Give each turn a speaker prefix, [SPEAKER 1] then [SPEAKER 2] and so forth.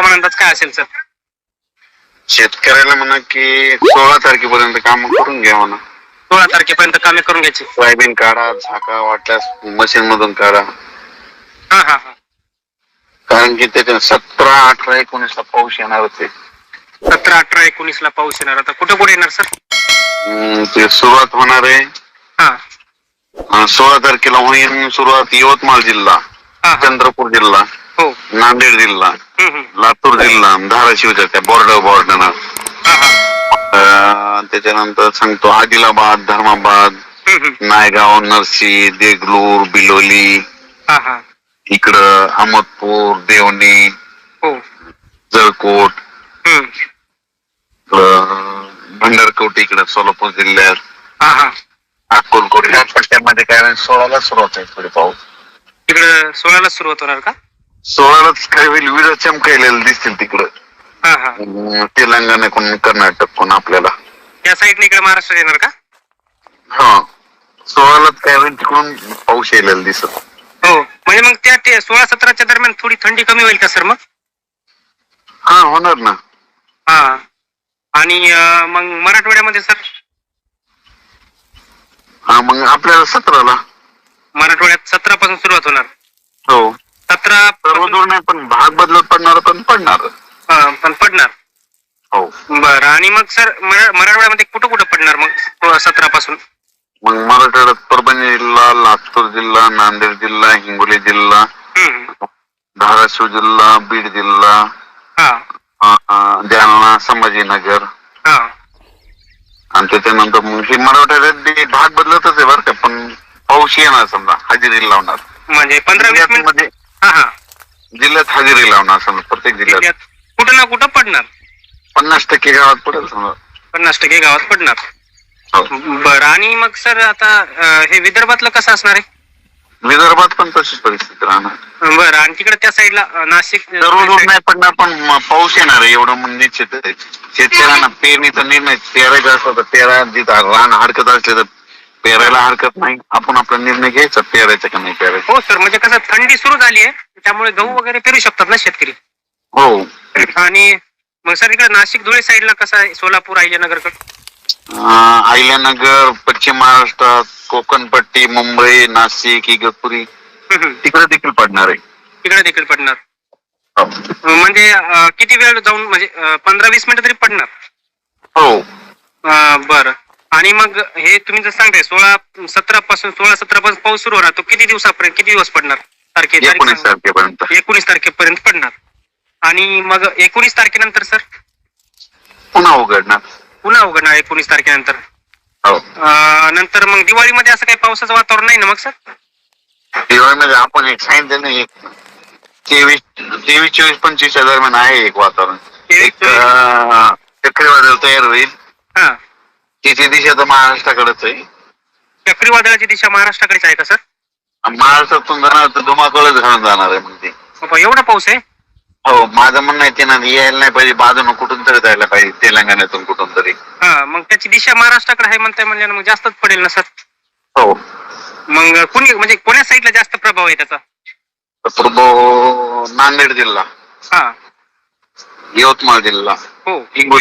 [SPEAKER 1] हवामान अंदाज काय असेल सर?
[SPEAKER 2] शेतकऱ्याला म्हणा की सोळा तारखेपर्यंत काम करून घ्या म्हणा.
[SPEAKER 1] सोळा तारखेपर्यंत कामे करून घ्यायची.
[SPEAKER 2] सोयाबीन काढा झाका वाटल्यास मशीन मधून काढा.
[SPEAKER 1] हा हा हा.
[SPEAKER 2] कारण की त्याच्या सतरा अठरा एकोणीसला पाऊस येणार होते.
[SPEAKER 1] सतरा अठरा एकोणीस ला पाऊस येणार. आता कुठे कुठे येणार सर?
[SPEAKER 2] हम्म, ते सुरुवात होणार आहे.
[SPEAKER 1] हा.
[SPEAKER 2] अं, सोळा तारखेला होईल सुरुवात यवतमाळ जिल्हा
[SPEAKER 1] हा हा.
[SPEAKER 2] चंद्रपूर जिल्हा
[SPEAKER 1] हो.
[SPEAKER 2] नांदेड जिल्हा. लातूर जिल्हा धाराशिवच्या त्या बॉर्डर बॉर्डर त्याच्यानंतर सांगतो आदिलाबाद धर्माबाद. नायगाव नरसी देगलूर बिलोली. इकडं अहमदपूर देवणी
[SPEAKER 1] हो.
[SPEAKER 2] जळकोट. इकडं भंडारकोट इकडं सोलापूर जिल्ह्यात. अक्कलकोट या पट्ट्यामध्ये काय सोळाला सुरुवात आहे थोडी पाऊस
[SPEAKER 1] तिकडं सोळाला सुरुवात होणार का?
[SPEAKER 2] सोळालाच काय होईल विजा चमकायलेलं दिसतील तिकडं.
[SPEAKER 1] हा हा.
[SPEAKER 2] अं, तेलंगणाकडून कर्नाटककडून आपल्याला.
[SPEAKER 1] त्या साईडने इकडे महाराष्ट्र येणार का?
[SPEAKER 2] हा. सोळालाच काय होईल तिकडून पाऊस यायला दिसत.
[SPEAKER 1] हो. म्हणजे मग त्या ते सोळा सतराच्या दरम्यान थोडी थंडी कमी होईल का सर मग?
[SPEAKER 2] हा होणार ना.
[SPEAKER 1] हा. आणि अं, मग मराठवाड्यामध्ये सर?
[SPEAKER 2] हा मग आपल्याला सतराला.
[SPEAKER 1] मराठवाड्यात सतरा पासून सुरुवात होणार
[SPEAKER 2] हो
[SPEAKER 1] सतरा
[SPEAKER 2] सर्व दूर नाही पण भाग बदलत पडणार पण पडणार
[SPEAKER 1] पण पडणार
[SPEAKER 2] हो.
[SPEAKER 1] बरं आणि मग सर मरा- मराठवाड्यामध्ये कुठं कुठं पडणार मग? सतरा पासून
[SPEAKER 2] मग मराठवाड्यात परभणी जिल्हा लातूर जिल्हा नांदेड जिल्हा हिंगोली जिल्हा. धाराशिव जिल्हा बीड जिल्हा जालना संभाजीनगर. आणि त्याच्यानंतर मग हे मराठवाड्यात भाग बदलतच आहे बरं का पण पाऊस येणार समजा हजेरी लावणार.
[SPEAKER 1] म्हणजे पंधरा
[SPEAKER 2] मध्ये जिल्ह्यात हजेरी लावणार समजा प्रत्येक जिल्ह्यात
[SPEAKER 1] कुठं ना कुठं पडणार.
[SPEAKER 2] पन्नास टक्के गावात पडेल समजा.
[SPEAKER 1] पन्नास टक्के गावात पडणार.
[SPEAKER 2] हो.
[SPEAKER 1] बरं आणि मग सर आता अं, हे विदर्भातलं कसं असणार आहे?
[SPEAKER 2] विदर्भात पण तशीच परिस्थिती राहणार.
[SPEAKER 1] बरं आणि तिकडे त्या साईडला अं, नाशिक
[SPEAKER 2] नाही पडणार पण म- पाऊस येणार आहे एवढं म्हणजे आहे. शेतकऱ्यांना पेरणीचा निर्णय पेरायचा असला तर पेरा जिथं रान हरकत असले तर पेरायला हरकत नाही. आपण आपला निर्णय घ्यायचा पेरायचा का नाही पेरायचा.
[SPEAKER 1] हो सर म्हणजे कसं थंडी सुरू झाली आहे त्यामुळे गहू वगैरे पेरू शकतात ना शेतकरी?
[SPEAKER 2] हो.
[SPEAKER 1] आणि मग सर इकडे नाशिक धुळे साईडला कसं आहे? सोलापूर अहिल्यानगरकडे?
[SPEAKER 2] अहिल्यानगर पश्चिम महाराष्ट्रात कोकणपट्टी मुंबई नाशिक इगतपुरी. तिकडे देखील पडणार आहे.
[SPEAKER 1] तिकडे देखील पडणार.
[SPEAKER 2] हो.
[SPEAKER 1] म्हणजे अं, किती वेळ जाऊन म्हणजे पंधरा वीस मिनिटं तरी पडणार?
[SPEAKER 2] हो.
[SPEAKER 1] अं, बरं. आणि मग हे तुम्ही जर सांगताय सोळा सतरा पासून सोळा सतरा पासून पाऊस सुरू होणार. तो किती दिवसापर्यंत किती दिवस पडणार? तारखे तारीख
[SPEAKER 2] एकोणीस
[SPEAKER 1] सांगा.
[SPEAKER 2] तारखेपर्यंत.
[SPEAKER 1] एकोणीस तारखेपर्यंत पडणार. आणि मग एकोणीस तारखेनंतर सर?
[SPEAKER 2] पुन्हा उघडणार.
[SPEAKER 1] पुन्हा उघडणार एकोणीस तारखेनंतर.
[SPEAKER 2] हो.
[SPEAKER 1] अं, नंतर मग दिवाळीमध्ये असं काही पावसाचं वातावरण नाही ना मग सर?
[SPEAKER 2] दिवाळीमध्ये आपण एक सांगितलं ना एक तेवीस तेवीस चोवीस पंचवीसच्या दरम्यान आहे एक वातावरण.
[SPEAKER 1] तेवीस,
[SPEAKER 2] एक अं, चक्रीवादळ तयार होईल.
[SPEAKER 1] हा.
[SPEAKER 2] तिची दिशा तर महाराष्ट्राकडेच आहे.
[SPEAKER 1] चक्रीवादळाची दिशा महाराष्ट्राकडेच आहे का सर?
[SPEAKER 2] महाराष्ट्रातून जाणार तर धुमाकळच घालून जाणार आहे म्हणजे
[SPEAKER 1] बाबा, एवढा पाऊस आहे?
[SPEAKER 2] हो माझं म्हणणं आहे ते ना यायला नाही पाहिजे बाजून कुठून तरी जायला पाहिजे तेलंगणातून कुठून तरी.
[SPEAKER 1] हा मग त्याची दिशा महाराष्ट्राकडे आहे म्हणताय म्हणजे मग जास्तच पडेल ना सर?
[SPEAKER 2] हो.
[SPEAKER 1] मग कुणी म्हणजे कोण्या साईडला जास्त प्रभाव आहे त्याचा?
[SPEAKER 2] पूर्व नांदेड जिल्हा.
[SPEAKER 1] हा.
[SPEAKER 2] यवतमाळ जिल्हा.
[SPEAKER 1] हो.
[SPEAKER 2] हिंगोली